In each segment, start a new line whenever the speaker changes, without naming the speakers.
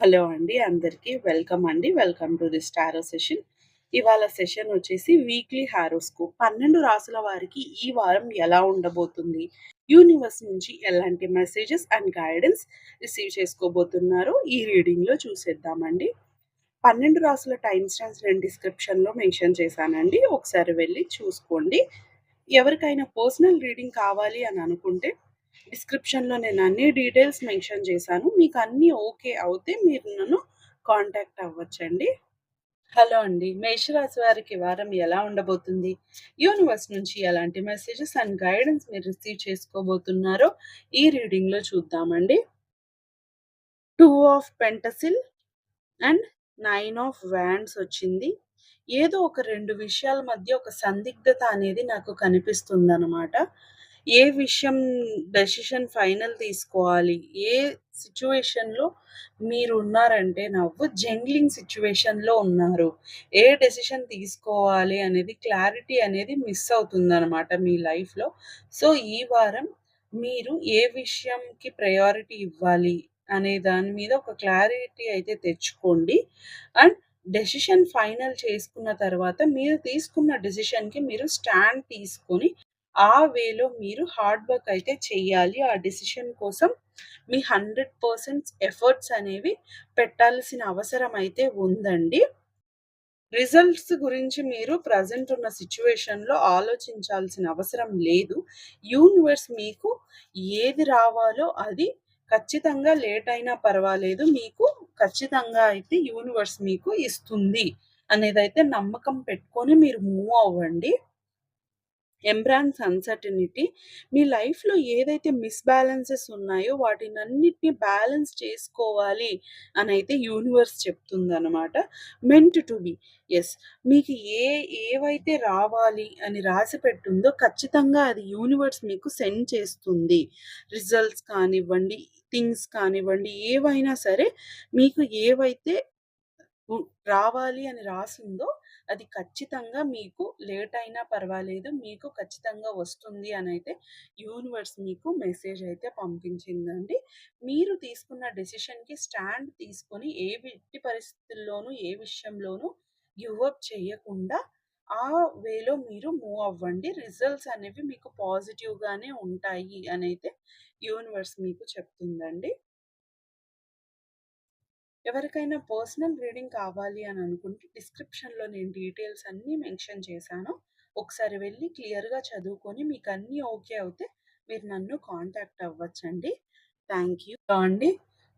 Hello అండి అందరికీ welcome అండి. Welcome to the స్టారో session. ఇవాళ సెషన్ వచ్చేసి వీక్లీ హారోస్కోప్. పన్నెండు రాసుల వారికి ఈ వారం ఎలా ఉండబోతుంది? యూనివర్స్ నుంచి ఎలాంటి మెసేజెస్ అండ్ గైడెన్స్ రిసీవ్ చేసుకోబోతున్నారో? ఈ రీడింగ్లో చూసేద్దామండి. పన్నెండు రాసుల టైం స్టాన్స్ నేను డిస్క్రిప్షన్లో మెన్షన్ చేశానండి. ఒకసారి వెళ్ళి చూసుకోండి. ఎవరికైనా పర్సనల్ రీడింగ్ కావాలి అని అనుకుంటే డిస్క్రిప్షన్లో నేను అన్ని డీటెయిల్స్ మెన్షన్ చేశాను. మీకు అన్నీ ఓకే అవుతే మీరు నన్ను కాంటాక్ట్ అవ్వచ్చండి. హలో అండి. మేషరాశి వారికి వారం ఎలా ఉండబోతుంది? యూనివర్స్ నుంచి ఎలాంటి మెసేజెస్ అండ్ గైడెన్స్ మీరు రిసీవ్ చేసుకోబోతున్నారో ఈ రీడింగ్లో చూద్దామండి. Two of pentacle and nine of wands వచ్చింది. ఏదో ఒక రెండు విషయాల మధ్య ఒక సందిగ్ధత అనేది నాకు కనిపిస్తుంది అనమాట ఏ విషయం డెసిషన్ ఫైనల్ తీసుకోవాలి? ఏ సిచ్యువేషన్లో మీరు ఉన్నారంటే నవ్వు జంగ్లింగ్ సిచ్యువేషన్లో ఉన్నారు. ఏ డెసిషన్ తీసుకోవాలి అనేది క్లారిటీ అనేది మిస్ అవుతుంది అనమాట మీ లైఫ్లో. సో ఈ వారం మీరు ఏ విషయంకి ప్రయారిటీ ఇవ్వాలి అనే దాని మీద ఒక క్లారిటీ అయితే తెచ్చుకోండి. అండ్ డెసిషన్ ఫైనల్ చేసుకున్న తర్వాత మీరు తీసుకున్న డెసిషన్కి మీరు స్టాండ్ తీసుకొని ఆ వేలో మీరు హార్డ్ వర్క్ అయితే చేయాలి ఆ డెసిషన్ కోసం మీ హండ్రెడ్ పర్సెంట్ ఎఫర్ట్స్ అనేవి పెట్టాల్సిన అవసరం అయితే ఉందండి. రిజల్ట్స్ గురించి మీరు ప్రజెంట్ ఉన్న సిచ్యువేషన్లో ఆలోచించాల్సిన అవసరం లేదు. యూనివర్స్ మీకు ఏది రావాలో అది ఖచ్చితంగా లేట్ అయినా పర్వాలేదు. మీకు ఖచ్చితంగా అయితే యూనివర్స్ మీకు ఇస్తుంది. అనేదైతే నమ్మకం పెట్టుకొని మీరు మూవ్ అవ్వండి. ఎంబ్రాన్స్ అన్సర్టనిటీ మీ లైఫ్లో ఏదైతే మిస్బ్యాలెన్సెస్ ఉన్నాయో వాటిని అన్నిటిని బ్యాలెన్స్ చేసుకోవాలి అని అయితే యూనివర్స్ చెప్తుంది అనమాట మెంట్ టు బి ఎస్ మీకు ఏ ఏవైతే రావాలి అని రాసి పెట్టుందో ఖచ్చితంగా అది యూనివర్స్ మీకు సెండ్ చేస్తుంది. రిజల్ట్స్ కానివ్వండి థింగ్స్ కానివ్వండి ఏవైనా సరే మీకు ఏవైతే రావాలి అని రాసిందో అది ఖచ్చితంగా మీకు లేట్ అయినా పర్వాలేదు మీకు ఖచ్చితంగా వస్తుంది అని అయితే యూనివర్స్ మీకు మెసేజ్ అయితే పంపించిందండి. మీరు తీసుకున్న డెసిషన్కి స్టాండ్ తీసుకొని ఏ ఎట్టి పరిస్థితుల్లోనూ ఏ విషయంలోనూ గివ్ చేయకుండా ఆ వేలో మీరు మూవ్ అవ్వండి. రిజల్ట్స్ అనేవి మీకు పాజిటివ్గానే ఉంటాయి అని అయితే యూనివర్స్ మీకు చెప్తుందండి. ఎవరికైనా పర్సనల్ రీడింగ్ కావాలి అని అనుకుంటే డిస్క్రిప్షన్లో నేను డీటెయిల్స్ అన్నీ మెన్షన్ చేశాను. ఒకసారి వెళ్ళి క్లియర్గా చదువుకొని మీకు అన్నీ ఓకే అవుతే మీరు నన్ను కాంటాక్ట్ అవ్వచ్చండి. Thank you. అండి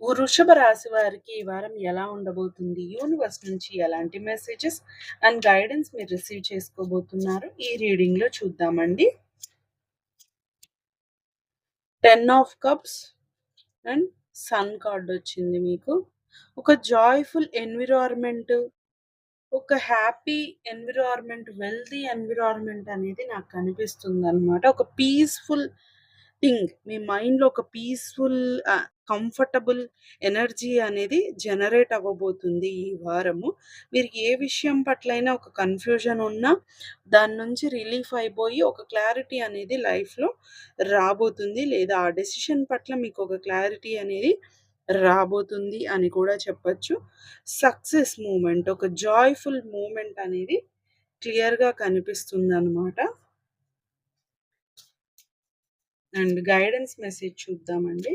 వృషభ రాశి వారికి ఈ వారం ఎలా ఉండబోతుంది? యూనివర్స్ నుంచి ఎలాంటి మెసేజెస్ అండ్ గైడెన్స్ మీరు రిసీవ్ చేసుకోబోతున్నారు? ఈ రీడింగ్లో చూద్దామండి. Ten of cups and sun card వచ్చింది మీకు. ఒక జాయ్ఫుల్ ఎన్విరాన్మెంట్ ఒక హ్యాపీ ఎన్విరాన్మెంట్ వెల్తీ ఎన్విరాన్మెంట్ అనేది నాకు కనిపిస్తుంది అనమాట ఒక పీస్ఫుల్ థింగ్ మీ మైండ్లో ఒక పీస్ఫుల్ కంఫర్టబుల్ ఎనర్జీ అనేది జనరేట్ అవ్వబోతుంది ఈ వారము. మీరు ఏ విషయం పట్లైనా ఒక కన్ఫ్యూజన్ ఉన్నా దాని నుంచి రిలీఫ్ అయిపోయి ఒక క్లారిటీ అనేది లైఫ్లో రాబోతుంది. లేదా ఆ డెసిషన్ పట్ల మీకు ఒక క్లారిటీ అనేది రాబోతుంది అని కూడా చెప్పచ్చు. సక్సెస్ మూమెంట్ ఒక జాయ్ఫుల్ మూమెంట్ అనేది క్లియర్గా కనిపిస్తుంది అనమాట అండ్ గైడెన్స్ మెసేజ్ చూద్దామండి.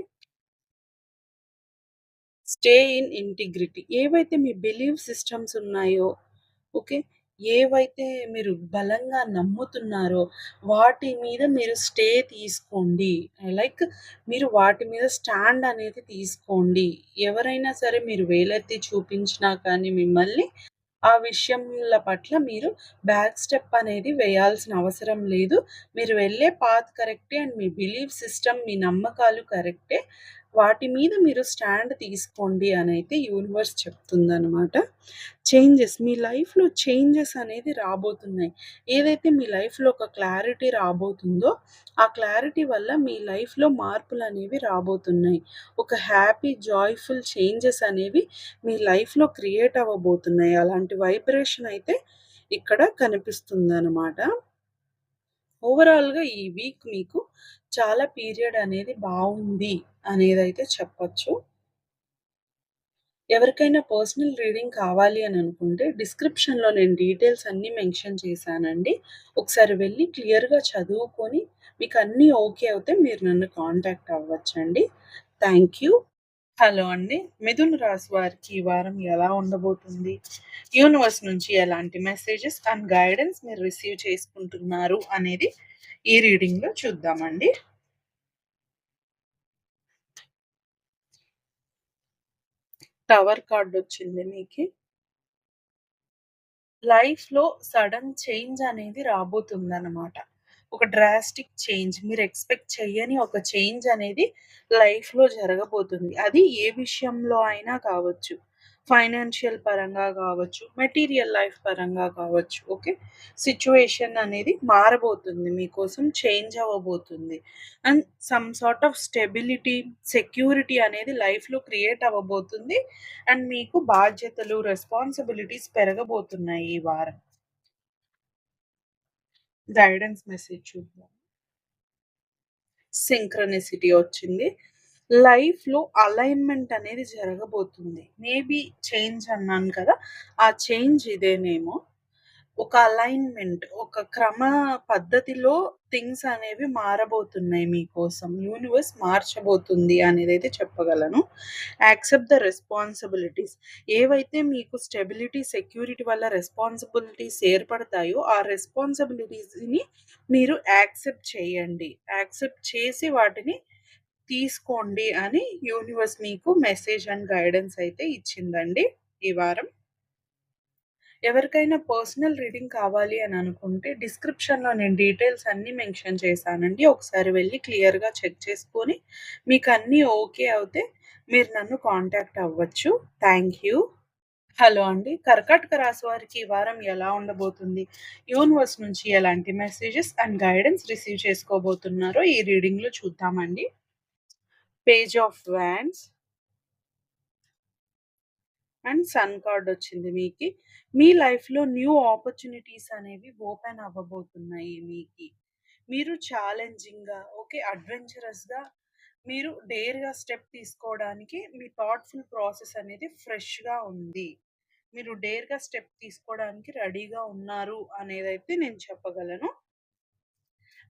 Stay in integrity. ఏవైతే మీ బిలీవ్ సిస్టమ్స్ ఉన్నాయో ఓకే? ఏవైతే మీరు బలంగా నమ్ముతున్నారో వాటి మీద మీరు స్టే తీసుకోండి. లైక్ మీరు వాటి మీద స్టాండ్ అనేది తీసుకోండి. ఎవరైనా సరే మీరు వేలెత్తి చూపించినా కానీ మిమ్మల్ని ఆ విషయంల పట్ల మీరు బ్యాక్ స్టెప్ అనేది వేయాల్సిన అవసరం లేదు. మీరు వెళ్ళే పాత్ కరెక్టే అండ్ మీ బిలీఫ్ సిస్టమ్ మీ నమ్మకాలు కరెక్టే వాటి మీద మీరు స్టాండ్ తీసుకోండి అని అయితే యూనివర్స్ చెప్తుందనమాట చేంజెస్ మీ లైఫ్లో చేంజెస్ అనేది రాబోతున్నాయి. ఏదైతే మీ లైఫ్లో ఒక క్లారిటీ రాబోతుందో ఆ క్లారిటీ వల్ల మీ లైఫ్లో మార్పులు అనేవి రాబోతున్నాయి. ఒక హ్యాపీ జాయ్ఫుల్ చేంజెస్ అనేవి మీ లైఫ్లో క్రియేట్ అవ్వబోతున్నాయి. అలాంటి వైబ్రేషన్ అయితే ఇక్కడ కనిపిస్తుంది అనమాట ఓవరాల్గా ఈ వీక్ మీకు చాలా పీరియడ్ అనేది బాగుంది అనేది అయితే చెప్పచ్చు ఎవరికైనా పర్సనల్ రీడింగ్ కావాలి అని అనుకుంటే డిస్క్రిప్షన్‌లో నేను డీటెయిల్స్ అన్నీ మెన్షన్ చేశానండి. ఒకసారి వెళ్ళి క్లియర్‌గా చదువుకొని మీకు అన్నీ ఓకే అవుతే మీరు నన్ను కాంటాక్ట్ అవ్వచ్చండి. Thank you. హలో అండి. మిథున్ రాశి వారికి ఈ వారం ఎలా ఉండబోతుంది? యూనివర్స్ నుంచి ఎలాంటి మెసేజెస్ అండ్ గైడెన్స్ మీరు రిసీవ్ చేసుకుంటున్నారు అనేది ఈ రీడింగ్‌లో చూద్దామండి. టవర్ కార్డొచ్చింది మీకు లైఫ్‌లో సడన్ చేంజ్ అనేది రాబోతుందనమాట. ఒక డ్రాస్టిక్ చేంజ్ మీరు ఎక్స్‌పెక్ట్ చేయని ఒక చేంజ్ అనేది లైఫ్‌లో జరగబోతుంది. అది ఏ విషయంలో అయినా కావచ్చు. ఫైనాన్షియల్ పరంగా కావచ్చు, మెటీరియల్ లైఫ్ పరంగా కావచ్చు. ఓకే. సిచ్యువేషన్ అనేది మారబోతుంది. మీకోసం చేంజ్ అవ్వబోతుంది. And some sort of stability, security అనేది లైఫ్‌లో క్రియేట్ అవ్వబోతుంది. అండ్ మీకు బాధ్యతలు, రెస్పాన్సిబిలిటీస్ పెరగబోతున్నాయి ఈ వారం. గైడెన్స్ మెసేజ్ చూద్దాం. సింక్రనిసిటీ వచ్చింది. లైఫ్‌లో అలైన్‌మెంట్ అనేది జరగబోతుంది. మేబీ చేంజ్ అన్నాను కదా! ఆ చేంజ్ ఇదేనేమో. ఒక అలైన్‌మెంట్, ఒక క్రమ పద్ధతిలో థింగ్స్ అనేవి మారబోతున్నాయి మీకోసం. యూనివర్స్ మార్చబోతుంది అనేది అయితే చెప్పగలను. Accept the responsibilities. ఏవైతే మీకు స్టెబిలిటీ, సెక్యూరిటీ వల్ల రెస్పాన్సిబిలిటీస్ ఏర్పడతాయో, ఆ రెస్పాన్సిబిలిటీస్‌ని మీరు యాక్సెప్ట్ చేయండి. యాక్సెప్ట్ చేసి వాటిని తీసుకోండి అని యూనివర్స్ మీకు మెసేజ్ అండ్ గైడెన్స్ అయితే ఇచ్చిందండి ఈ వారం. ఎవరికైనా పర్సనల్ రీడింగ్ కావాలి అని అనుకుంటే డిస్క్రిప్షన్‌లో నేను డీటెయిల్స్ అన్నీ మెన్షన్ చేశానండి. ఒకసారి వెళ్ళి క్లియర్‌గా చెక్ చేసుకొని మీకు అన్నీ ఓకే అవుతే మీరు నన్ను కాంటాక్ట్ అవ్వచ్చు. Thank you. హలో అండి. కర్కాటక రాశి వారికి ఈ వారం ఎలా ఉండబోతుంది? యూనివర్స్ నుంచి ఎలాంటి మెసేజెస్ అండ్ గైడెన్స్ రిసీవ్ చేసుకోబోతున్నారో ఈ రీడింగ్‌లో చూద్దామండి. Page of wands and sun card వచ్చింది మీకు మీ లైఫ్‌లో న్యూ ఆపర్చునిటీస్ అనేవి ఓపెన్ అవ్వబోతున్నాయి మీకి. మీరు ఛాలెంజింగ్‌గా, ఓకే అడ్వెంచరస్‌గా మీరు డేర్‌గా స్టెప్ తీసుకోవడానికి మీ థాట్‌ఫుల్ ప్రాసెస్ అనేది ఫ్రెష్‌గా ఉంది. మీరు డేర్‌గా స్టెప్ తీసుకోవడానికి రెడీగా ఉన్నారు అనేదైతే నేను చెప్పగలను.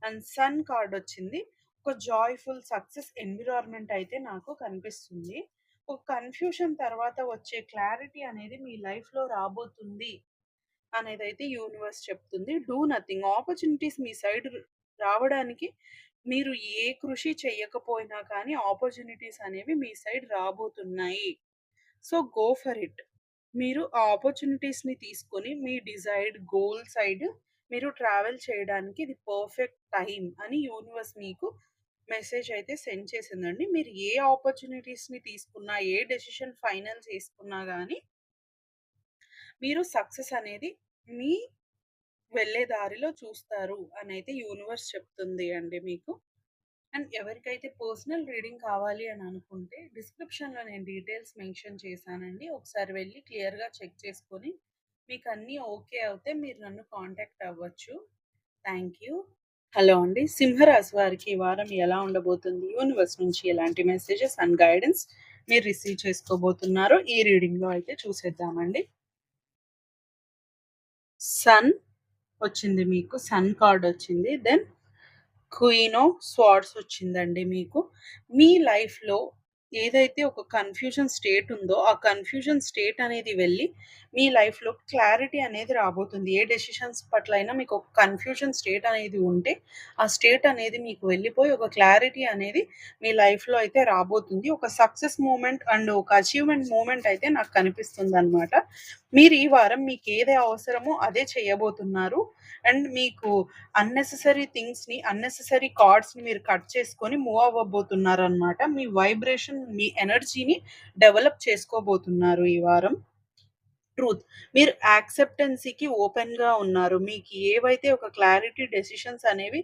అండ్ సన్ కార్డ్ వచ్చింది. ఒక జాయ్‌ఫుల్ సక్సెస్ ఎన్విరాన్మెంట్ అయితే నాకు కనిపిస్తుంది. ఒక కన్‌ఫ్యూషన్ తర్వాత వచ్చే క్లారిటీ అనేది మీ లైఫ్‌లో రాబోతుంది అనేది అయితే యూనివర్స్ చెప్తుంది. Do nothing. ఆపర్చునిటీస్ మీ సైడ్ రావడానికి మీరు ఏ కృషి చెయ్యకపోయినా కానీ ఆపర్చునిటీస్ అనేవి మీ సైడ్ రాబోతున్నాయి. So, go for it. మీరు ఆ ఆపర్చునిటీస్‌ని తీసుకొని మీ డిజైర్డ్ గోల్ సైడ్ మీరు ట్రావెల్ చేయడానికి ఇది పర్ఫెక్ట్ టైం అని యూనివర్స్ మీకు మెసేజ్ అయితే సెండ్ చేసిందండి. మీరు ఏ ఆపర్చునిటీస్‌ని తీసుకున్నా, ఏ డెసిషన్ ఫైనల్ చేసుకున్నా కానీ మీరు సక్సెస్ అనేది మీ వెళ్ళే దారిలో చూస్తారు అని అయితే యూనివర్స్ చెప్తుంది అండి మీకు. అండ్ ఎవరికైతే పర్సనల్ రీడింగ్ కావాలి అని అనుకుంటే డిస్క్రిప్షన్‌లో నేను డీటెయిల్స్ మెన్షన్ చేశానండి. ఒకసారి వెళ్ళి క్లియర్‌గా చెక్ చేసుకొని మీకు అన్నీ ఓకే అవుతే మీరు నన్ను కాంటాక్ట్ అవ్వచ్చు. Thank you. హలో అండి. సింహరాశి వారికి ఈ వారం ఎలా ఉండబోతుంది? యూనివర్స్ నుంచి ఎలాంటి మెసేజెస్ అండ్ గైడెన్స్ మీరు రిసీవ్ చేసుకోబోతున్నారో ఈ రీడింగ్‌లో అయితే చూసేద్దామండి. సన్ వచ్చింది మీకు. సన్ కార్డ్ వచ్చింది. దెన్ క్వీన్ ఆఫ్ స్వార్డ్స్ వచ్చిందండి మీకు. మీ లైఫ్‌లో ఏదైతే ఒక కన్‌ఫ్యూజన్ స్టేట్ ఉందో, ఆ కన్‌ఫ్యూజన్ స్టేట్ అనేది వెళ్ళి మీ లైఫ్‌లో క్లారిటీ అనేది రాబోతుంది. ఏ డెసిషన్స్ పట్ల అయినా మీకు ఒక కన్‌ఫ్యూజన్ స్టేట్ అనేది ఉంటే, ఆ స్టేట్ అనేది మీకు వెళ్ళిపోయి ఒక క్లారిటీ అనేది మీ లైఫ్‌లో అయితే రాబోతుంది. ఒక సక్సెస్ మూమెంట్ అండ్ ఒక అచీవ్‌మెంట్ మూమెంట్ అయితే నాకు కనిపిస్తుంది అనమాట మీరు ఈ వారం మీకు ఏది అవసరమో అదే చేయబోతున్నారు. అండ్ మీకు అన్నెసెసరీ థింగ్స్‌ని, అన్నెసెసరీ కార్డ్స్‌ని మీరు కట్ చేసుకొని మూవ్ అవ్వబోతున్నారు అనమాట మీ వైబ్రేషన్, మీ ఎనర్జీని డెవలప్ చేసుకోబోతున్నారు ఈ వారం. ట్రూత్. మీరు యాక్సెప్టెన్సీకి ఓపెన్‌గా ఉన్నారు. మీకు ఏవైతే ఒక క్లారిటీ డెసిషన్స్ అనేవి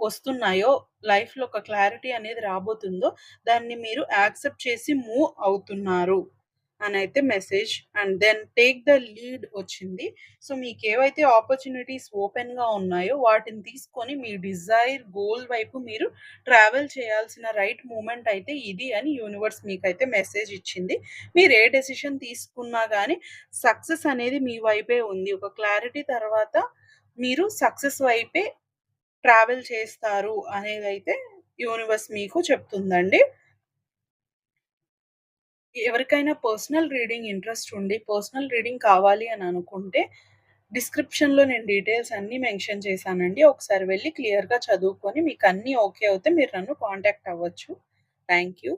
వస్తున్నాయో, లైఫ్‌లో ఒక క్లారిటీ అనేది రాబోతుందో, దాన్ని మీరు యాక్సెప్ట్ చేసి మూవ్ అవుతున్నారు. అని అయితే message and then take the lead వచ్చింది. సో, మీకేవైతే ఆపర్చునిటీస్ ఓపెన్‌గా ఉన్నాయో వాటిని తీసుకొని మీ డిజైర్ గోల్ వైపు మీరు ట్రావెల్ చేయాల్సిన రైట్ మూమెంట్ అయితే ఇది అని యూనివర్స్ మీకైతే మెసేజ్ ఇచ్చింది. మీరు ఏ డెసిషన్ తీసుకున్నా కానీ సక్సెస్ అనేది మీ వైపే ఉంది. ఒక క్లారిటీ తర్వాత మీరు సక్సెస్ వైపే ట్రావెల్ చేస్తారు అనేది అయితే యూనివర్స్ మీకు చెప్తుందండి. ఎవరికైనా పర్సనల్ రీడింగ్ ఇంట్రెస్ట్ ఉండి, పర్సనల్ రీడింగ్ కావాలి అని అనుకుంటే, డిస్క్రిప్షన్‌లో నేను డీటెయిల్స్ అన్నీ మెన్షన్ చేశానండి. ఒకసారి వెళ్ళి క్లియర్‌గా చదువుకొని మీకు అన్నీ ఓకే అవుతే మీరు నన్ను కాంటాక్ట్ అవ్వచ్చు. Thank you.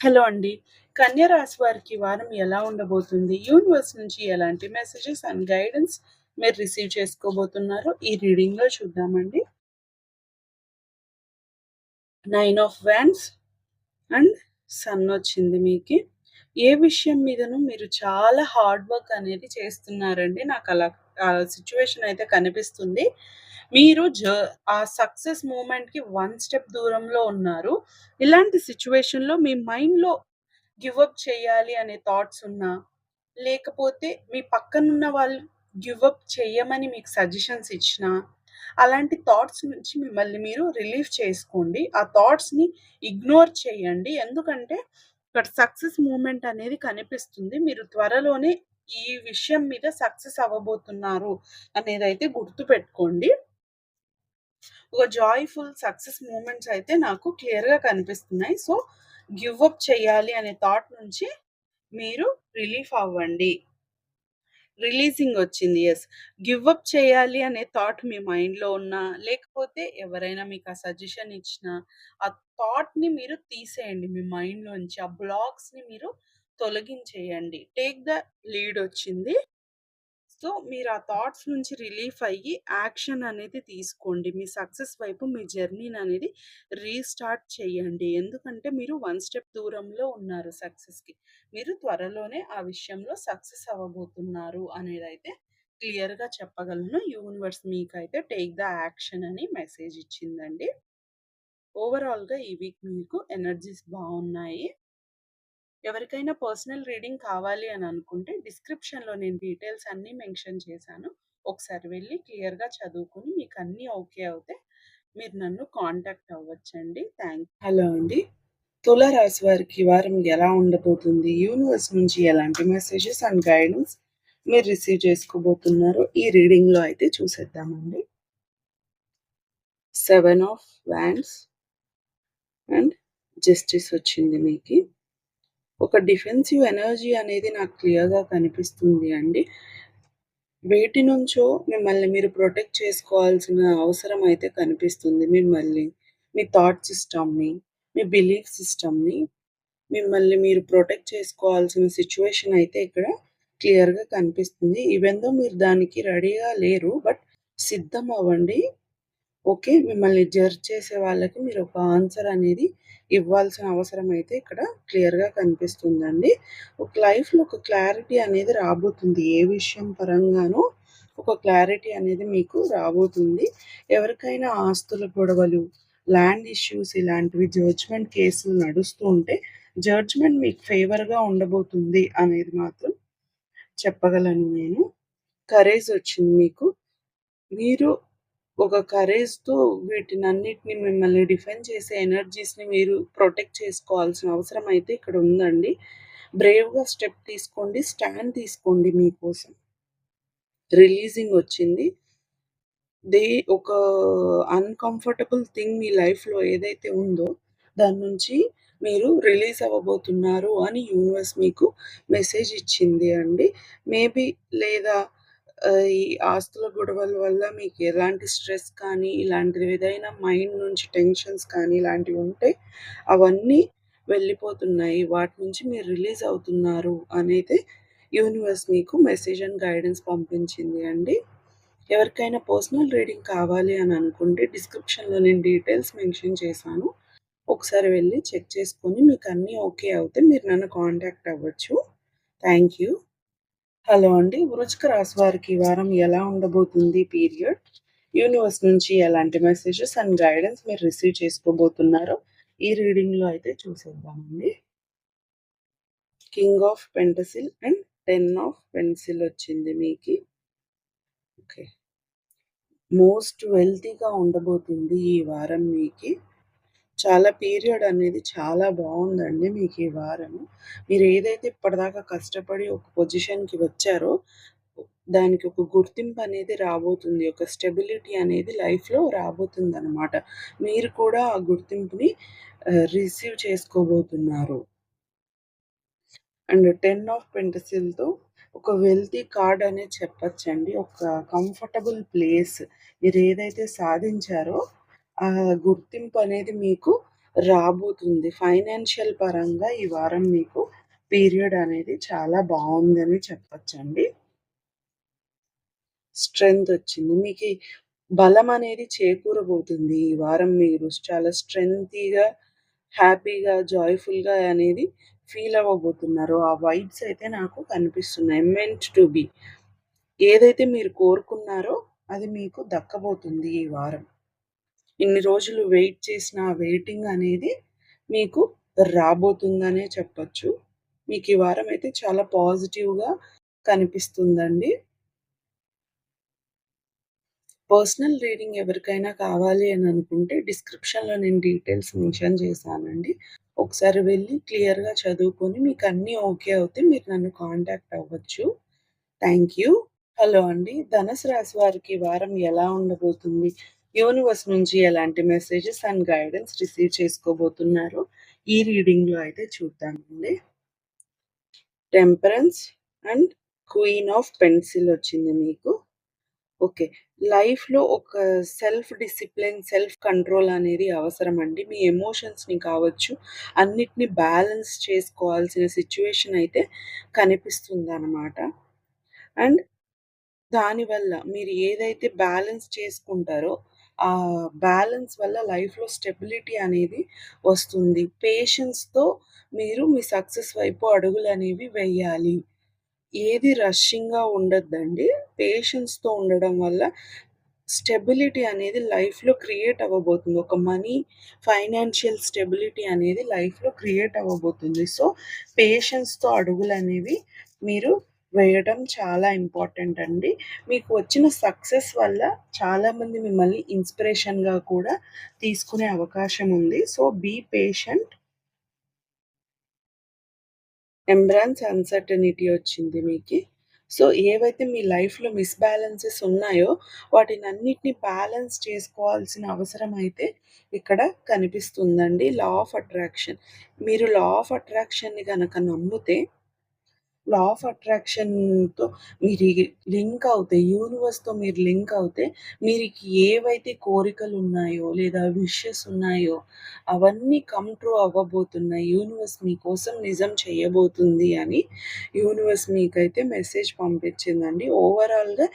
హలో అండి. కన్య రాశి వారికి వారం ఎలా ఉండబోతుంది? యూనివర్స్ నుంచి ఎలాంటి మెసేజెస్ అండ్ గైడెన్స్ మీరు రిసీవ్ చేసుకోబోతున్నారో ఈ రీడింగ్‌లో చూద్దామండి. Nine of wands and sun వచ్చింది మీకు ఏ విషయం మీదనూ మీరు చాలా హార్డ్ వర్క్ అనేది చేస్తున్నారండి. నాకు అలా సిచ్యువేషన్ అయితే కనిపిస్తుంది. మీరు జ ఆ సక్సెస్ మూమెంట్‌కి వన్ స్టెప్ దూరంలో ఉన్నారు. ఇలాంటి సిచ్యువేషన్లో మీ మైండ్‌లో గివప్ చేయాలి అనే థాట్స్ ఉన్నా, లేకపోతే మీ పక్కనున్న వాళ్ళు గివప్ చేయమని మీకు సజెషన్స్ ఇచ్చినా, అలాంటి థాట్స్ నుంచి మిమ్మల్ని మీరు రిలీఫ్ చేసుకోండి. ఆ థాట్స్‌ని ఇగ్నోర్ చేయండి. ఎందుకంటే ఇక్కడ సక్సెస్ మూమెంట్ అనేది కనిపిస్తుంది. మీరు త్వరలోనే ఈ విషయం మీద సక్సెస్ అవ్వబోతున్నారు అనేది అయితే గుర్తు గుర్తుపెట్టుకోండి. ఒక జాయ్‌ఫుల్ సక్సెస్ మూమెంట్స్ అయితే నాకు క్లియర్‌గా కనిపిస్తున్నాయి. సో, గివ్ అప్ చేయాలి అనే థాట్ నుంచి మీరు రిలీఫ్ అవ్వండి. రిలీజింగ్ వచ్చింది. యెస్. గివ్ అప్ చేయాలి అనే థాట్ మీ మైండ్‌లో ఉన్నా, లేకపోతే ఎవరైనా మీకు ఆ సజెషన్ ఇచ్చినా, ఆ థాట్‌ని మీరు తీసేయండి మీ మైండ్‌లోంచి. ఆ బ్లాక్స్‌ని మీరు తొలగించేయండి. టేక్ ద లీడ్ వచ్చింది. సో, మీరు ఆ థాట్స్ నుంచి రిలీఫ్ అయ్యి యాక్షన్ అనేది తీసుకోండి. మీ సక్సెస్ వైపు మీ జర్నీననేది రీస్టార్ట్ చేయండి. ఎందుకంటే మీరు వన్ స్టెప్ దూరంలో ఉన్నారు సక్సెస్‌కి. మీరు త్వరలోనే ఆ విషయంలో సక్సెస్ అవ్వబోతున్నారు అనేది అయితే క్లియర్‌గా చెప్పగలను. యూనివర్స్ మీకైతే టేక్ ద యాక్షన్ అని మెసేజ్ ఇచ్చిందండి. ఓవరాల్‌గా ఈ వీక్ మీకు ఎనర్జీస్ బాగున్నాయి ఎవరికైనా పర్సనల్ రీడింగ్ కావాలి అని అనుకుంటే డిస్క్రిప్షన్‌లో నేను డీటెయిల్స్ అన్నీ మెన్షన్ చేశాను. ఒకసారి వెళ్ళి క్లియర్‌గా చదువుకొని అన్నీ ఓకే అవుతే మీరు నన్ను కాంటాక్ట్ అవ్వచ్చండి. థ్యాంక్ హలో అండి. తులరాశి వారికి వారం ఎలా ఉండబోతుంది? యూనివర్స్ నుంచి ఎలాంటి మెసేజెస్ అండ్ గైడెన్స్ మీరు రిసీవ్ చేసుకోబోతున్నారో ఈ రీడింగ్‌లో అయితే చూసేద్దామండి. Seven of wands and justice వచ్చింది మీకు ఒక డిఫెన్సివ్ ఎనర్జీ అనేది నాకు క్లియర్‌గా కనిపిస్తుంది అండి. వేటి నుంచో మిమ్మల్ని మీరు ప్రొటెక్ట్ చేసుకోవాల్సిన అవసరం అయితే కనిపిస్తుంది. మిమ్మల్ని, మీ థాట్ సిస్టమ్‌ని, మీ బిలీఫ్ సిస్టమ్‌ని మిమ్మల్ని మీరు ప్రొటెక్ట్ చేసుకోవాల్సిన సిచ్యువేషన్ అయితే ఇక్కడ క్లియర్‌గా కనిపిస్తుంది. ఈవెన్ దో మీరు దానికి రెడీగా లేరు. బట్ సిద్ధం అవ్వండి. ఓకే. మిమ్మల్ని జడ్జ్ చేసే వాళ్ళకి మీరు ఒక ఆన్సర్ అనేది ఇవ్వాల్సిన అవసరం అయితే ఇక్కడ క్లియర్‌గా కనిపిస్తుందండి. ఒక లైఫ్‌లో ఒక క్లారిటీ అనేది రాబోతుంది. ఏ విషయం పరంగానో ఒక క్లారిటీ అనేది మీకు రాబోతుంది. ఎవరికైనా ఆస్తుల గొడవలు, ల్యాండ్ ఇష్యూస్ ఇలాంటివి జడ్జ్‌మెంట్ కేసులు నడుస్తూ ఉంటే జడ్జ్‌మెంట్ మీకు ఫేవర్‌గా ఉండబోతుంది అనేది మాత్రం చెప్పగలను నేను. కరేజ్ వచ్చింది మీకు. మీరు ఒక కరేజ్‌తో వీటిని అన్నిటిని మిమ్మల్ని డిఫెండ్ చేసే ఎనర్జీస్‌ని మీరు ప్రొటెక్ట్ చేసుకోవాల్సిన అవసరం అయితే ఇక్కడ ఉందండి. బ్రేవ్‌గా స్టెప్ తీసుకోండి. స్టాండ్ తీసుకోండి మీకోసం. రిలీజింగ్ వచ్చింది. దే ఒక అన్‌కంఫర్టబుల్ థింగ్ మీ లైఫ్‌లో ఏదైతే ఉందో దాని నుంచి మీరు రిలీజ్ అవ్వబోతున్నారు అని యూనివర్స్ మీకు మెసేజ్ ఇచ్చింది అండి. మేబీ లేదా ఈ ఆస్తుల గొడవల వల్ల మీకు ఎలాంటి స్ట్రెస్ కానీ, ఇలాంటి ఏదైనా మైండ్ నుంచి టెన్షన్స్ కానీ ఇలాంటివి ఉంటే అవన్నీ వెళ్ళిపోతున్నాయి. వాటి నుంచి మీరు రిలీజ్ అవుతున్నారు అనేది యూనివర్స్ మీకు మెసేజ్ అండ్ గైడెన్స్ పంపించింది అండి. ఎవరికైనా పర్సనల్ రీడింగ్ కావాలి అని అనుకుంటే డిస్క్రిప్షన్‌లో నేను డీటెయిల్స్ మెన్షన్ చేశాను. ఒకసారి వెళ్ళి చెక్ చేసుకొని మీకు అన్నీ ఓకే అవుతే మీరు నన్ను కాంటాక్ట్ అవ్వచ్చు. Thank you. హలో అండి. వృచిక రాశి వారికి ఈ వారం ఎలా ఉండబోతుంది పీరియడ్? యూనివర్స్ నుంచి ఎలాంటి మెసేజెస్ అండ్ గైడెన్స్ మీరు రిసీవ్ చేసుకోబోతున్నారో ఈ రీడింగ్‌లో అయితే చూసేద్దామండి. King of pentacle and ten of pentacle వచ్చింది మీకు ఓకే మోస్ట్ వెల్తీగా ఉండబోతుంది ఈ వారం మీకు చాలా పీరియడ్ అనేది చాలా బాగుందండి మీకు ఈ వారము. మీరు ఏదైతే ఇప్పటిదాకా కష్టపడి ఒక పొజిషన్కి వచ్చారో దానికి ఒక గుర్తింపు అనేది రాబోతుంది. ఒక స్టెబిలిటీ అనేది లైఫ్లో రాబోతుంది అనమాట మీరు కూడా ఆ గుర్తింపుని రిసీవ్ చేసుకోబోతున్నారు. అండ్ టెన్ ఆఫ్ పెంటసిల్తో ఒక వెల్తీ కార్డ్ అనేది చెప్పచ్చండి. ఒక కంఫర్టబుల్ ప్లేస్ మీరు ఏదైతే సాధించారో గుర్తింపు అనేది మీకు రాబోతుంది. ఫైనాన్షియల్ పరంగా ఈ వారం మీకు పీరియడ్ అనేది చాలా బాగుందని చెప్పచ్చండి. స్ట్రెంగ్త్ వచ్చింది. మీకు బలం అనేది చేకూరబోతుంది. ఈ వారం మీరు చాలా స్ట్రెంగ్తీగా హ్యాపీగా జాయ్ఫుల్గా అనేది ఫీల్ అవ్వబోతున్నారు. ఆ వైబ్స్ అయితే నాకు కనిపిస్తున్నాయి. Meant to be. ఏదైతే మీరు కోరుకున్నారో అది మీకు దక్కబోతుంది ఈ వారం. ఇన్ని రోజులు వెయిట్ చేసిన వెయిటింగ్ అనేది మీకు రాబోతుందనే చెప్పచ్చు. మీకు ఈ వారం అయితే చాలా పాజిటివ్గా కనిపిస్తుందండి. పర్సనల్ రీడింగ్ ఎవరికైనా కావాలి అని అనుకుంటే డిస్క్రిప్షన్లో నేను డీటెయిల్స్ మెన్షన్ చేశానండి. ఒకసారి వెళ్ళి క్లియర్గా చదువుకొని మీకు అన్నీ ఓకే అవుతే మీరు నన్ను కాంటాక్ట్ అవ్వచ్చు. థ్యాంక్ యూ హలో అండి. ధనుసు రాశి వారికి వారం ఎలా ఉండబోతుంది? యూనివర్స్ నుంచి ఎలాంటి మెసేజెస్ అండ్ గైడెన్స్ రిసీవ్ చేసుకోబోతున్నారు ఈ రీడింగ్లో అయితే చూద్దామండి. Temperance and queen of pentacle వచ్చింది మీకు. ఓకే లైఫ్‌లో ఒక సెల్ఫ్ డిసిప్లిన్, సెల్ఫ్ కంట్రోల్ అనేది అవసరం అండి. మీ ఎమోషన్స్‌ని కావచ్చు, అన్నిటిని బ్యాలెన్స్ చేసుకోవాల్సిన సిచ్యువేషన్ అయితే కనిపిస్తుంది అనమాట అండ్ దానివల్ల మీరు ఏదైతే బ్యాలెన్స్ చేసుకుంటారో, ఆ బ్యాలెన్స్ వల్ల లైఫ్‌లో స్టెబిలిటీ అనేది వస్తుంది. పేషెన్స్‌తో మీరు మీ సక్సెస్ వైపు అడుగులు అనేవి వెయ్యాలి. ఏది రష్షింగ్‌గా ఉండొద్దండి. పేషెన్స్‌తో ఉండడం వల్ల స్టెబిలిటీ అనేది లైఫ్‌లో క్రియేట్ అవ్వబోతుంది. ఒక మనీ, ఫైనాన్షియల్ స్టెబిలిటీ అనేది లైఫ్‌లో క్రియేట్ అవ్వబోతుంది. సో, పేషెన్స్‌తో అడుగులనేవి మీరు వేయడం చాలా ఇంపార్టెంట్ అండి. మీకు వచ్చిన సక్సెస్ వల్ల చాలామంది మిమ్మల్ని ఇన్స్పిరేషన్‌గా కూడా తీసుకునే అవకాశం ఉంది. So, be patient. Embrace uncertainty వచ్చింది మీకు సో ఏవైతే మీ లైఫ్లో మిస్బ్యాలెన్సెస్ ఉన్నాయో వాటిని అన్నిటిని బ్యాలెన్స్ చేసుకోవాల్సిన అవసరం అయితే ఇక్కడ కనిపిస్తుందండి లా ఆఫ్ అట్రాక్షన్ మీరు లా ఆఫ్ అట్రాక్షన్ని కనుక నమ్మితే లా ఆఫ్ అట్రాక్షన్‌తో మీరు లింక్ అవుతే, యూనివర్స్‌తో మీరు లింక్ అవుతే, మీరు ఏవైతే కోరికలు ఉన్నాయో, లేదా విషెస్ ఉన్నాయో, అవన్నీ కమ్ ట్రూ అవ్వబోతున్నాయి. యూనివర్స్ మీకోసం నిజం చేయబోతుంది అని యూనివర్స్ మీకైతే మెసేజ్ పంపించిందండి. ఓవరాల్‌గా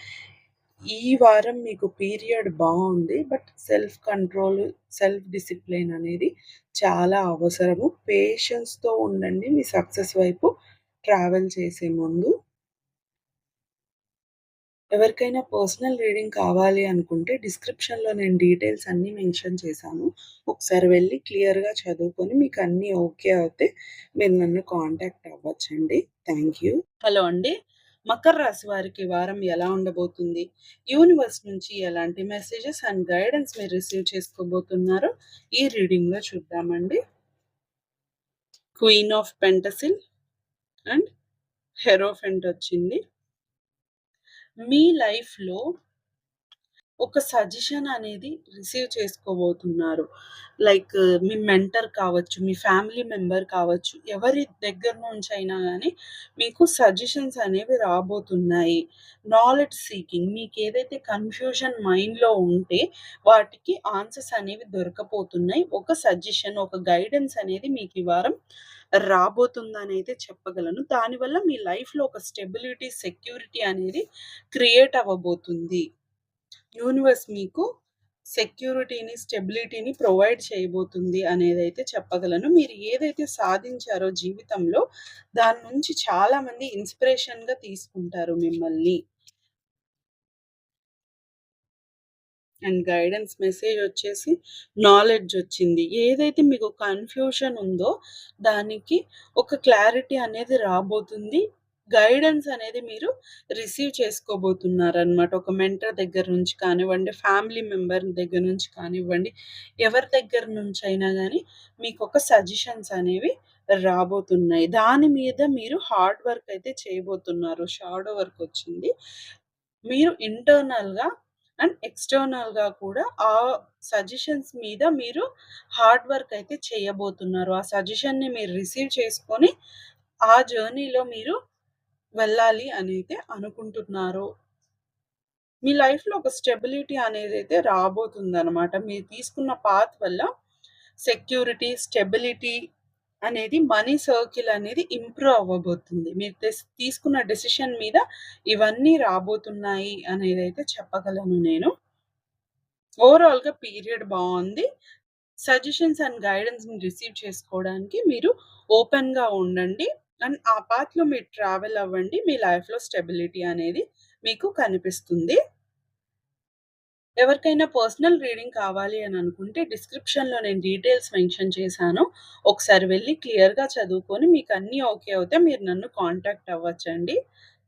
ఈ వారం మీకు పీరియడ్ బాగుంది. But self control, self discipline అనేది చాలా అవసరము. పేషెన్స్‌తో ఉండండి మీ సక్సెస్ వైపు ట్రావెల్ చేసే ముందు ఎవరికైనా పర్సనల్ రీడింగ్ కావాలి అనుకుంటే డిస్క్రిప్షన్లో నేను డీటెయిల్స్ అన్నీ మెన్షన్ చేశాను. ఒకసారి వెళ్ళి క్లియర్గా చదువుకొని మీకు అన్నీ ఓకే అవుతే మీరు నన్ను కాంటాక్ట్ అవ్వచ్చండి. Thank you. హలో అండి. మకర రాశి వారికి వారం ఎలా ఉండబోతుంది? యూనివర్స్ నుంచి ఎలాంటి మెసేజెస్ అండ్ గైడెన్స్ మీరు రిసీవ్ చేసుకోబోతున్నారో ఈ రీడింగ్లో చూద్దామండి. Queen of pentacles and hierophant వచ్చింది మీ లైఫ్‌లో ఒక సజెషన్ అనేది రిసీవ్ చేసుకోబోతున్నారు. లైక్ మీ మెంటర్ కావచ్చు, మీ ఫ్యామిలీ మెంబర్ కావచ్చు, ఎవరి దగ్గర నుంచైనా కానీ మీకు సజెషన్స్ అనేవి రాబోతున్నాయి. నాలెడ్జ్ సీకింగ్ మీకు ఏదైతే కన్‌ఫ్యూజన్ మైండ్‌లో ఉంటే వాటికి ఆన్సర్స్ అనేవి దొరకపోతున్నాయి. ఒక సజెషన్, ఒక గైడెన్స్ అనేది మీకు ఈ వారం రాబోతుందని అయితే చెప్పగలను. దానివల్ల మీ లైఫ్‌లో ఒక స్టెబిలిటీ, సెక్యూరిటీ అనేది క్రియేట్ అవ్వబోతుంది. యూనివర్స్ మీకు సెక్యూరిటీని, స్టెబిలిటీని ప్రొవైడ్ చేయబోతుంది అనేది అయితే చెప్పగలను. మీరు ఏదైతే సాధించారో జీవితంలో దాని నుంచి చాలామంది ఇన్స్పిరేషన్‌గా తీసుకుంటారు మిమ్మల్ని. అండ్ గైడెన్స్ మెసేజ్ వచ్చేసి నాలెడ్జ్ వచ్చింది. ఏదైతే మీకు కన్‌ఫ్యూషన్ ఉందో దానికి ఒక క్లారిటీ అనేది రాబోతుంది. గైడెన్స్ అనేది మీరు రిసీవ్ చేసుకోబోతున్నారనమాట. ఒక మెంటర్ దగ్గర నుంచి కానివ్వండి, ఫ్యామిలీ మెంబర్ దగ్గర నుంచి కానివ్వండి, ఎవరి దగ్గర నుంచి అయినా కానీ మీకు ఒక సజెషన్స్ అనేవి రాబోతున్నాయి. దాని మీద మీరు హార్డ్ వర్క్ అయితే చేయబోతున్నారు. షాడో వర్క్ వచ్చింది. మీరు ఇంటర్నల్‌గా అండ్ ఎక్స్‌టర్నల్‌గా కూడా ఆ సజెషన్స్ మీద మీరు హార్డ్ వర్క్ అయితే చేయబోతున్నారు. ఆ సజెషన్‌ని మీరు రిసీవ్ చేసుకొని ఆ జర్నీలో మీరు వెళ్ళాలి అనైతే అనుకుంటున్నారు. మీ లైఫ్‌లో ఒక స్టెబిలిటీ అనేది అయితే రాబోతుంది అనమాట మీరు తీసుకున్న పాత్ వల్ల సెక్యూరిటీ, స్టెబిలిటీ అనేది మనీ సర్కిల్ అనేది ఇంప్రూవ్ అవ్వబోతుంది. మీరు తెస్ తీసుకున్న డెసిషన్ మీద ఇవన్నీ రాబోతున్నాయి అనేది అయితే చెప్పగలను నేను. ఓవరాల్‌గా పీరియడ్ బాగుంది సజెషన్స్ అండ్ గైడెన్స్‌ని రిసీవ్ చేసుకోవడానికి మీరు ఓపెన్‌గా ఉండండి. అండ్ ఆ పాత్‌లో మీరు ట్రావెల్ అవ్వండి. మీ లైఫ్‌లో స్టెబిలిటీ అనేది మీకు కనిపిస్తుంది. ఎవరికైనా పర్సనల్ రీడింగ్ కావాలి అని అనుకుంటే డిస్క్రిప్షన్‌లో నేను డీటెయిల్స్ మెన్షన్ చేశాను. ఒకసారి వెళ్ళి క్లియర్‌గా చదువుకొని మీకు అన్నీ ఓకే అవుతే మీరు నన్ను కాంటాక్ట్ అవ్వచ్చండి.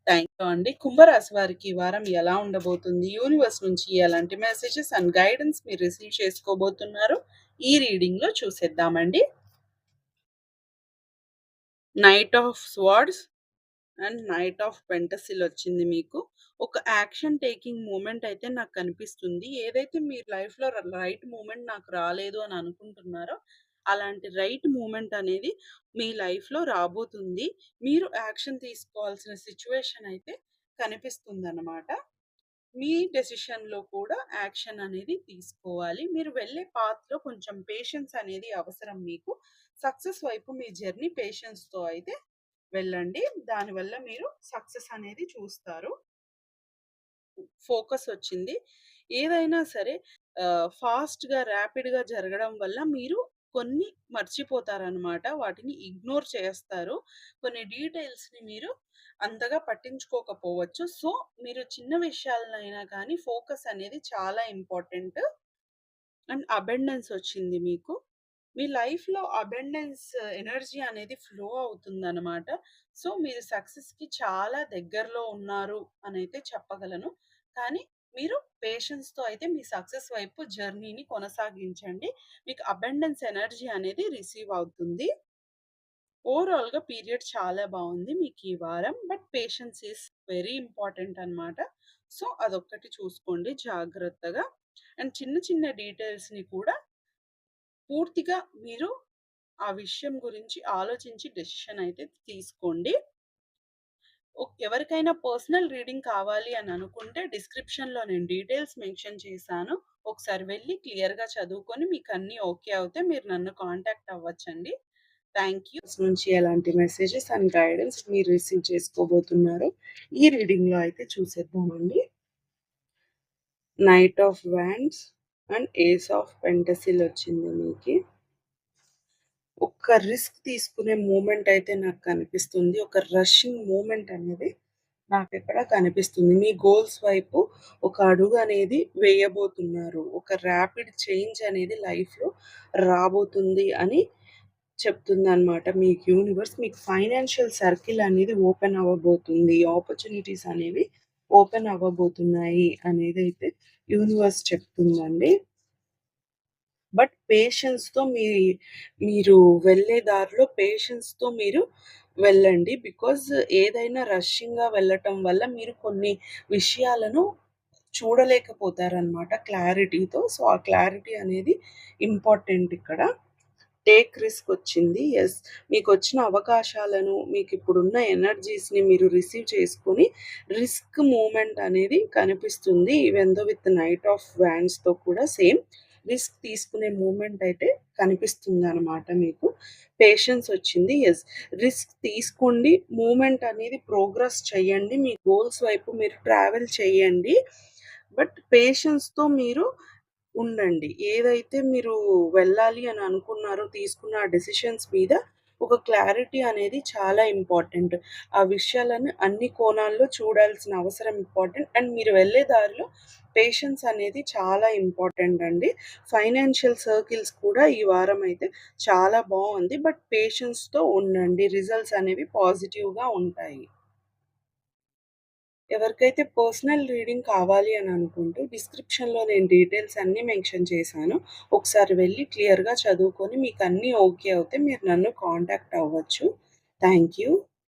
థ్యాంక్ యూ అండి. కుంభరాశి వారికి ఈ వారం ఎలా ఉండబోతుంది? యూనివర్స్ నుంచి ఎలాంటి మెసేజెస్ అండ్ గైడెన్స్ మీరు రిసీవ్ చేసుకోబోతున్నారు? ఈ రీడింగ్‌లో చూసేద్దామండి. Knight of swords and knight of pentacle వచ్చింది మీకు. ఒక యాక్షన్ టేకింగ్ మూమెంట్ అయితే నాకు కనిపిస్తుంది. ఏదైతే మీ లైఫ్‌లో రైట్ మూమెంట్ నాకు రాలేదు అని అనుకుంటున్నారో, అలాంటి రైట్ మూమెంట్ అనేది మీ లైఫ్‌లో రాబోతుంది. మీరు యాక్షన్ తీసుకోవాల్సిన సిచ్యువేషన్ అయితే కనిపిస్తుంది అనమాట మీ డెసిషన్‌లో కూడా యాక్షన్ అనేది తీసుకోవాలి. మీరు వెళ్ళే పాత్‌లో కొంచెం పేషెన్స్ అనేది అవసరం మీకు. సక్సెస్ వైపు మీ జర్నీ పేషెన్స్‌తో అయితే వెళ్ళండి. దానివల్ల మీరు సక్సెస్ అనేది చూస్తారు. ఫోకస్ వచ్చింది. ఏదైనా సరే ఫాస్ట్‌గా, ర్యాపిడ్‌గా జరగడం వల్ల మీరు కొన్ని మర్చిపోతారనమాట. వాటిని ఇగ్నోర్ చేస్తారు. కొన్ని డీటెయిల్స్‌ని మీరు అంతగా పట్టించుకోకపోవచ్చు. సో, మీరు చిన్న విషయాలనైనా కానీ ఫోకస్ అనేది చాలా ఇంపార్టెంట్. అండ్ అబెండెన్స్ వచ్చింది మీకు. మీ లైఫ్‌లో అబెండెన్స్ ఎనర్జీ అనేది ఫ్లో అవుతుందనమాట. సో, మీరు సక్సెస్‌కి చాలా దగ్గరలో ఉన్నారు అని అయితే చెప్పగలను. కానీ మీరు పేషెన్స్‌తో అయితే మీ సక్సెస్ వైపు జర్నీని కొనసాగించండి. మీకు అబెండెన్స్ ఎనర్జీ అనేది రిసీవ్ అవుతుంది. ఓవరాల్‌గా పీరియడ్ చాలా బాగుంది మీకు ఈ వారం. But patience is very important అనమాట. సో, అదొక్కటి చూసుకోండి జాగ్రత్తగా. అండ్ చిన్న చిన్న డీటెయిల్స్‌ని కూడా పూర్తిగా మీరు ఆ విషయం గురించి ఆలోచించి డెసిషన్ అయితే తీసుకోండి. ఎవరికైనా పర్సనల్ రీడింగ్ కావాలి అని అనుకుంటే డిస్క్రిప్షన్‌లో నేను డీటెయిల్స్ మెన్షన్ చేశాను. ఒకసారి వెళ్ళి క్లియర్‌గా చదువుకొని మీకు అన్నీ ఓకే అవుతే మీరు నన్ను కాంటాక్ట్ అవ్వచ్చండి. Thank you. నుంచి ఎలాంటి మెసేజెస్ అండ్ గైడెన్స్ మీరు రిసీవ్ చేసుకోబోతున్నారు? ఈ రీడింగ్‌లో అయితే చూసేద్దామండి. Knight of wands and ace of pentacle వచ్చింది మీకు ఒక రిస్క్ తీసుకునే మూమెంట్ అయితే నాకు కనిపిస్తుంది. ఒక రషింగ్ మూమెంట్ అనేది నాకు ఇక్కడ కనిపిస్తుంది. మీ గోల్స్ వైపు ఒక అడుగు అనేది వేయబోతున్నారు. ఒక ర్యాపిడ్ చేంజ్ అనేది లైఫ్‌లో రాబోతుంది అని చెప్తుంది అనమాట మీకు యూనివర్స్. మీకు ఫైనాన్షియల్ సర్కిల్ అనేది ఓపెన్ అవ్వబోతుంది. ఆపర్చునిటీస్ అనేవి ఓపెన్ అవ్వబోతున్నాయి అనేది అయితే యూనివర్స్ చెప్తుందండి. బట్ పేషెన్స్‌తో మీ మీరు వెళ్ళే దారిలో పేషెన్స్‌తో మీరు వెళ్ళండి. బికాజ్ ఏదైనా రష్యంగా వెళ్ళటం వల్ల మీరు కొన్ని విషయాలను చూడలేకపోతారనమాట క్లారిటీతో. సో, ఆ క్లారిటీ అనేది ఇంపార్టెంట్ ఇక్కడ. టేక్ రిస్క్ వచ్చింది. ఎస్ మీకు వచ్చిన అవకాశాలను, మీకు ఇప్పుడున్న ఎనర్జీస్‌ని మీరు రిసీవ్ చేసుకొని రిస్క్ మూమెంట్ అనేది కనిపిస్తుంది. Even though with knight of వాండ్స్‌తో కూడా సేమ్ రిస్క్ తీసుకునే మూమెంట్ అయితే కనిపిస్తుంది అనమాట మీకు. పేషెన్స్ వచ్చింది. ఎస్ రిస్క్ తీసుకోండి. మూమెంట్ అనేది ప్రోగ్రెస్ చేయండి. మీ గోల్స్ వైపు మీరు ట్రావెల్ చేయండి. బట్ పేషెన్స్‌తో మీరు ఉండండి. ఏదైతే మీరు వెళ్ళాలి అని అనుకున్నారో, తీసుకున్న ఆ డెసిషన్స్ మీద ఒక క్లారిటీ అనేది చాలా ఇంపార్టెంట్. ఆ విషయాలను అన్ని కోణాల్లో చూడాల్సిన అవసరం ఇంపార్టెంట్. అండ్ మీరు వెళ్ళే దారిలో పేషెన్స్ అనేది చాలా ఇంపార్టెంట్ అండి. ఫైనాన్షియల్ సర్కిల్స్ కూడా ఈ వారం అయితే చాలా బాగుంది బట్ పేషెన్స్‌తో ఉండండి. రిజల్ట్స్ అనేవి పాజిటివ్‌గా ఉంటాయి. ఎవరికైతే పర్సనల్ రీడింగ్ కావాలి అని అనుకుంటూ డిస్క్రిప్షన్‌లో నేను డీటెయిల్స్ అన్నీ మెన్షన్ చేశాను. ఒకసారి వెళ్ళి క్లియర్‌గా చదువుకొని మీకు అన్నీ ఓకే అవుతే మీరు నన్ను కాంటాక్ట్ అవ్వచ్చు. Thank you.